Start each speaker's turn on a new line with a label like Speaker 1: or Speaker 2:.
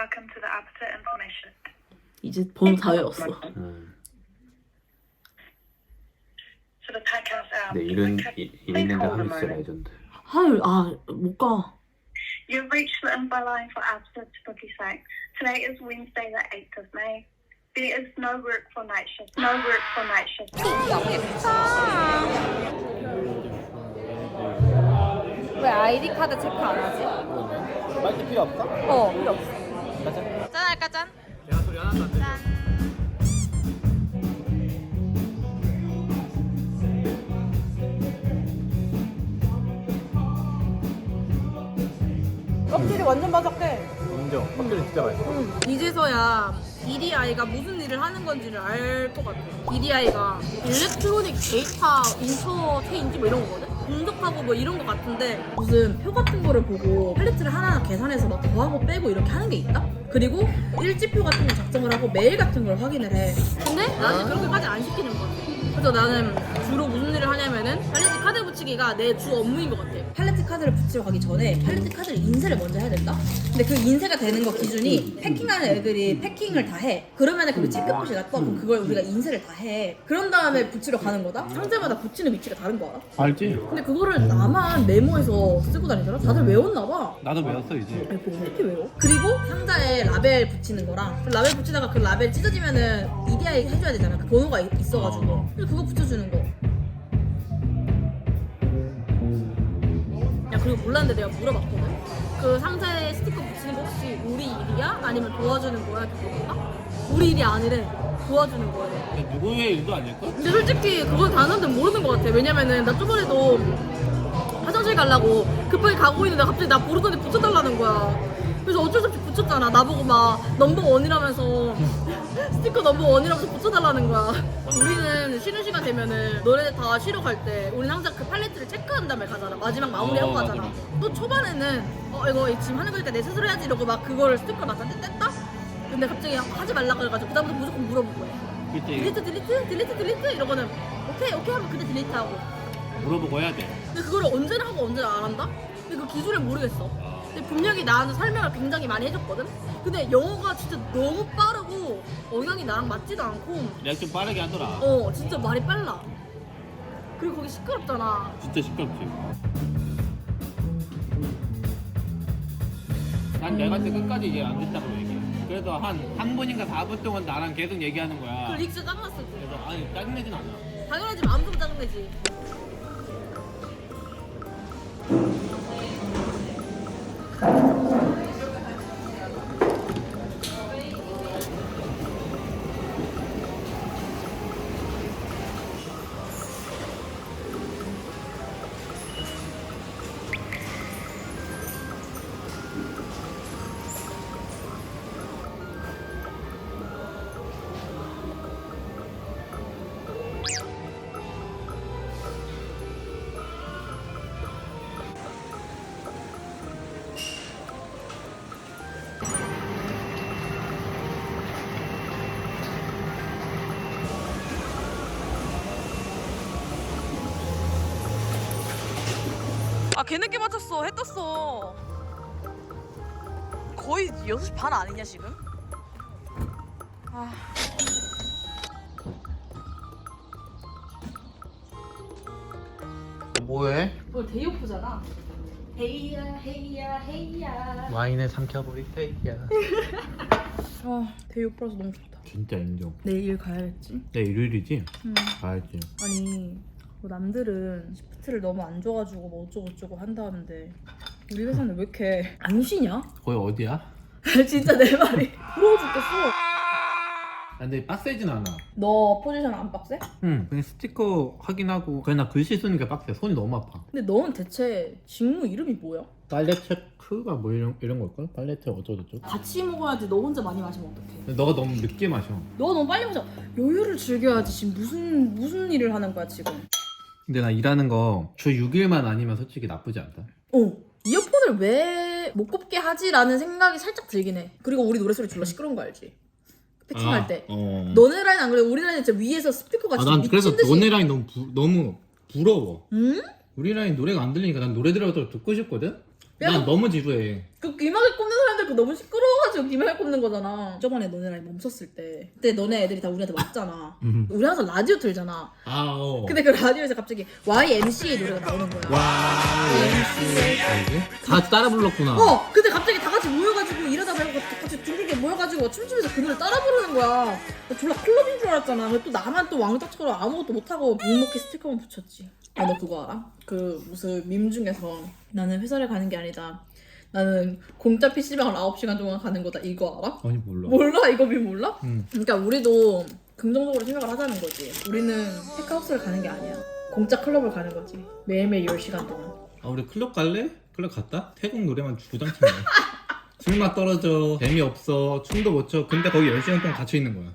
Speaker 1: welcome to the Aperture information.
Speaker 2: 이제 번호 다 외웠어.
Speaker 3: 음.
Speaker 1: So the pack house out.
Speaker 3: 네 이런 이- 있는데 하루스 레전드.
Speaker 2: 하율 아못 가.
Speaker 1: You've reached the info line for Aperture to Bookie site. Today is Wednesday, the 8th of May. There is no work for night shift. No work for night shift.
Speaker 4: 왜 아이디 카드 체크 안 하지?
Speaker 5: 말티 필요 없어?
Speaker 4: 어 필요 없어.
Speaker 5: 가자.
Speaker 4: 짠 할까 짠? 껍질이 완전 바삭해.
Speaker 5: 인정. 껍질이 진짜 맛있어.
Speaker 4: 이제서야 EDI가 무슨 일을 하는 건지를 알 것 같아. EDI가 일렉트로닉 데이터 인터체인지 뭐 이런 거거든? 분석하고 뭐 이런 거 같은데 무슨 표 같은 거를 보고 팔레트를 하나 계산해서 막 더하고 빼고 이렇게 하는 게 있다? 그리고 일지표 같은 거 작성을 하고 메일 같은 걸 확인을 해. 근데 나는 그렇게까지 안 시키는 거야. 그래서 나는 주로 무슨 일을 하냐면은 팔레트 카드 붙이기가 내 주 업무인 것 같아. 팔레트 카드를 붙이러 가기 전에 팔레트 카드를 인쇄를 먼저 해야 된다? 근데 그 인쇄가 되는 거 기준이 패킹하는 애들이 패킹을 다 해. 그러면은 그 체크표시 가 떠. 그럼 그걸 우리가 인쇄를 다 해. 그런 다음에 붙이러 가는 거다? 상자마다 붙이는 위치가 다른 거 알아?
Speaker 3: 알지?
Speaker 4: 근데 그거를 나만 메모해서 쓰고 다니더라? 다들 외웠나 봐.
Speaker 3: 나도 외웠어 이제.
Speaker 4: 아니, 그거 어떻게 외워? 그리고 상자에 라벨 붙이는 거랑 그 라벨 붙이다가 그 라벨 찢어지면은 EDI 해줘야 되잖아. 그 번호가 있- 있어가지고. 그거 붙여주는 거. 야 그리고 몰랐는데 내가 물어봤거든. 그 상자에 스티커 붙이는 거 혹시 우리 일이야? 아니면 도와주는 거야? 물어봐. 우리 일이 아니래. 도와주는 거래.
Speaker 3: 누구의 일도 아닐걸?
Speaker 4: 근데 솔직히 그거 다는데 모르는 것 같아. 왜냐면은 나 저번에도 화장실 가려고 급하게 가고 있는데 갑자기 나 부르더니 붙여달라는 거야. 그래서 어쩔 수 없이 붙였잖아. 나보고 막 넘버 원이라면서 스티커 넘버 원이라면서 붙여달라는 거야. 우리는 쉬는 시간 되면은 너네 다 쉬러 갈 때 우리는 항상 그 팔레트를 체크한 다음에 가잖아. 마지막 마무리하고
Speaker 3: 어, 맞아,
Speaker 4: 가잖아.
Speaker 3: 맞아.
Speaker 4: 또 초반에는 어 이거 지금 하는 거니까 내 스스로 해야지 이러고 막 그거를 스티커를 막 뗐다? 근데 갑자기 하지 말라 그래가지고 그다음부터 무조건 물어볼 거야.
Speaker 3: 그때
Speaker 4: 딜리트 딜리트 딜리트 딜리트 이러고는 오케이 오케이 하면 그때 딜리트 하고
Speaker 3: 물어보고 해야 돼.
Speaker 4: 근데 그거를 언제나 하고 언제나 안 한다? 근데 그 기준을 모르겠어 근데 분명히 나한테 설명을 굉장히 많이 해줬거든? 근데 영어가 진짜 너무 빠르고 억양이 나랑 맞지도 않고
Speaker 3: 내가 좀 빠르게 하더라.
Speaker 4: 어 진짜 말이 빨라 그리고 거기 시끄럽잖아
Speaker 3: 진짜 시끄럽지. 난 내가 때 끝까지 얘기 안 듣다고 얘기해. 그래서 한 3분인가 4분 동안 나랑 계속 얘기하는 거야.
Speaker 4: 그 릭스 짱났을 때
Speaker 3: 그래서 아니 짜증내진 않아.
Speaker 4: 당연하지 마음속으로 짜증내지
Speaker 2: 아 개늦게 맞췄어. 해 떴어. 거의 6시 반 아니냐 지금? 아.
Speaker 3: 뭐해?
Speaker 4: 그걸 데이오프잖아 헤이야 헤이야 헤이야
Speaker 3: 와인에 삼켜버릴 테이야.
Speaker 4: 아 데이오프라서 너무 좋다
Speaker 3: 진짜 인정.
Speaker 4: 내일 가야겠지
Speaker 3: 내 일요일이지?
Speaker 4: 응.
Speaker 3: 가야지.
Speaker 4: 아니 뭐 남들은 시프트를 너무 안 줘가지고 뭐 어쩌고 저쩌고 한다는데 우리 회사는 왜 이렇게 안 쉬냐?
Speaker 3: 거기 어디야?
Speaker 4: 진짜 내 말이 부러워 죽겠어
Speaker 3: 아, 근데 빡세진 않아.
Speaker 4: 너 포지션 안 빡세?
Speaker 3: 응. 그냥 스티커 확인하고 그냥 나 글씨 쓰니까 빡세. 손이 너무 아파.
Speaker 4: 근데 너는 대체 직무 이름이 뭐야?
Speaker 3: 빨래 체크가 뭐 이런 이런 걸걸? 빨래 체크 어쩌고저쩌고.
Speaker 4: 같이 먹어야지 너 혼자 많이 마시면 어떡해
Speaker 3: 근데 너가 너무 늦게 마셔.
Speaker 4: 너 너무 빨리 마셔 여유를 즐겨야지 지금 무슨 무슨 일을 하는 거야 지금
Speaker 3: 근데 나 일하는 거 주 6일만 아니면 솔직히 나쁘지 않다.
Speaker 4: 어 이어폰을 왜 못 꼽게 하지라는 생각이 살짝 들긴 해 그리고 우리 노래 소리 졸라 시끄러운 거 알지? 패킹할 때
Speaker 3: 어.
Speaker 4: 너네 라인 안 그래 우리 라인 진짜 위에서 스피커가
Speaker 3: 아,
Speaker 4: 진짜
Speaker 3: 난
Speaker 4: 미친
Speaker 3: 그래서
Speaker 4: 듯이
Speaker 3: 너네 라인 너무 부, 너무 부러워.
Speaker 4: 응?
Speaker 3: 우리 라인 노래가 안 들리니까 난 노래 들어도 듣고 싶거든. 난 너무 지루해.
Speaker 4: 그 귀마개 꼽는 사람들 그 너무 시끄러워가지고 귀마개 꼽는 거잖아. 저번에 너네랑 멈췄을 때 그때 너네 애들이 다 우리한테 왔잖아.
Speaker 3: 음.
Speaker 4: 우리 항상 라디오 틀잖아.
Speaker 3: 아, 어.
Speaker 4: 근데 그 라디오에서 갑자기 YMCA 노래가 나오는 거야.
Speaker 3: 와, 뭐지? 다 따라 불렀구나.
Speaker 4: 어! 근데 갑자기 다 같이 모여가지고 일하다 말고 같이 둥글게 모여가지고 춤추면서 그 노래 따라 부르는 거야. 나 졸라 클럽인 줄 알았잖아. 근데 또 나만 또 왕따처럼 아무것도 못하고 묵묵히 스티커만 붙였지. 야, 너 그거 알아? 그 무슨 밈 중에서 나는 회사를 가는 게 아니다. 나는 공짜 PC방을 9시간 동안 가는 거다. 이거 알아?
Speaker 3: 아니 몰라.
Speaker 4: 몰라? 이거 밈 몰라?
Speaker 3: 응.
Speaker 4: 그러니까 우리도 긍정적으로 생각을 하자는 거지. 우리는 테크하우스를 가는 게 아니야. 공짜 클럽을 가는 거지. 매일매일 10시간 동안.
Speaker 3: 아 우리 클럽 갈래? 클럽 갔다? 태국 노래만 주구장창이야. 술맛 떨어져 재미없어 춤도 못춰 근데 거기 10시간 동안 갇혀 있는 거야